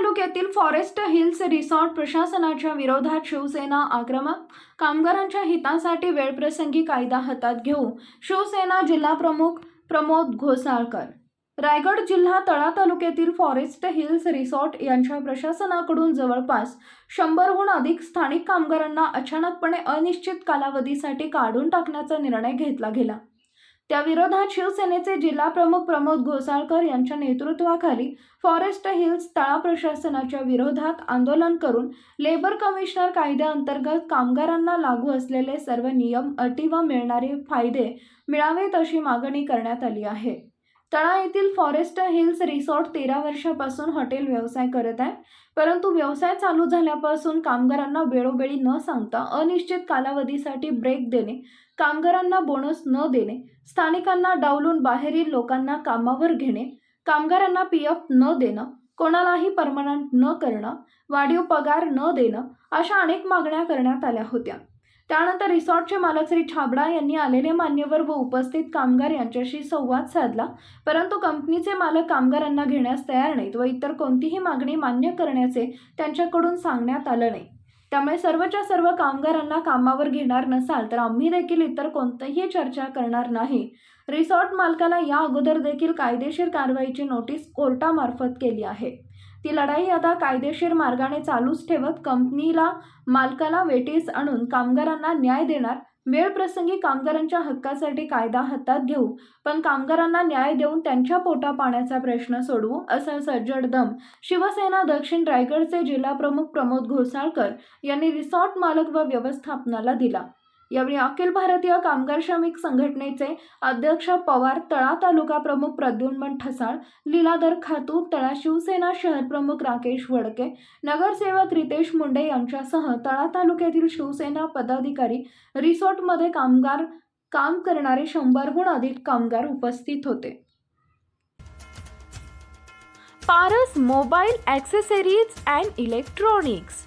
तालुक्यातील forest hills resort प्रशासनाच्या विरोधात शिवसेना आक्रमक कामगारांच्या हितासाठी वेळप्रसंगी कायदा हातात घेऊ शिवसेना जिल्हा प्रमुख प्रमोद घोसाळकर. रायगड जिल्हा तळा तालुक्यातील फॉरेस्ट हिल्स रिसॉर्ट यांच्या प्रशासनाकडून जवळपास शंभरहून अधिक स्थानिक कामगारांना अचानकपणे अनिश्चित कालावधीसाठी काढून टाकण्याचा निर्णय घेतला गेला. त्याविरोधात शिवसेनेचे जिल्हाप्रमुख प्रमोद घोसाळकर यांच्या नेतृत्वाखाली फॉरेस्ट हिल्स तळा प्रशासनाच्या विरोधात आंदोलन करून लेबर कमिशनर कायद्याअंतर्गत कामगारांना लागू असलेले सर्व नियम अटी व मिळणारे फायदे मिळावेत अशी मागणी करण्यात आली आहे. तळा येथील फॉरेस्ट हिल्स रिसॉर्ट तेरा वर्षापासून हॉटेल व्यवसाय करत आहे. परंतु व्यवसाय चालू झाल्यापासून कामगारांना वेळोवेळी न सांगता अनिश्चित कालावधीसाठी ब्रेक देणे कामगारांना बोनस न देणे स्थानिकांना डावलून बाहेरील लोकांना कामावर घेणे कामगारांना पी एफ न देणं कोणालाही परमनंट न करणं वाढीव पगार न देणं अशा अनेक मागण्या करण्यात आल्या होत्या. त्यानंतर रिसॉर्टचे मालक श्री छाबडा यांनी आलेले मान्यवर व उपस्थित कामगार यांच्याशी संवाद साधला. परंतु कंपनीचे मालक कामगारांना घेण्यास तयार नाहीत व इतर कोणतीही मागणी मान्य करण्याचे त्यांच्याकडून सांगण्यात आलं नाही. त्यामुळे सर्वच्या सर्व कामगारांना कामावर घेणार नसाल तर आम्ही देखील इतर कोणतीही चर्चा करणार नाही. रिसॉर्ट मालकाला या अगोदर देखील कायदेशीर कारवाईची नोटीस कोर्टामार्फत केली आहे. ती लढाई आता कायदेशीर मार्गाने चालूच ठेवत कंपनीला मालकाला वेटीस आणून कामगारांना न्याय देणार वेळप्रसंगी कामगारांच्या हक्कासाठी कायदा हातात घेऊ पण कामगारांना न्याय देऊन त्यांच्या पोटा पाण्याचा प्रश्न सोडवू असा सज्जड दम शिवसेना दक्षिण रायगडचे जिल्हाप्रमुख प्रमोद घोसाळकर यांनी रिसॉर्ट मालक व व्यवस्थापनाला दिला. यावेळी अखिल भारतीय कामगार श्रमिक संघटनेचे अध्यक्ष पवार तळा तालुका प्रमुख प्रद्युम्न ठसाळ लीलाधर खातू तळा शिवसेना शहर प्रमुख राकेश वडके नगरसेवक रितेश मुंडे यांच्यासह तळा तालुक्यातील शिवसेना पदाधिकारी रिसॉर्टमध्ये कामगार काम करणारे शंभरहून अधिक कामगार उपस्थित होते. Paras mobile accessories and electronics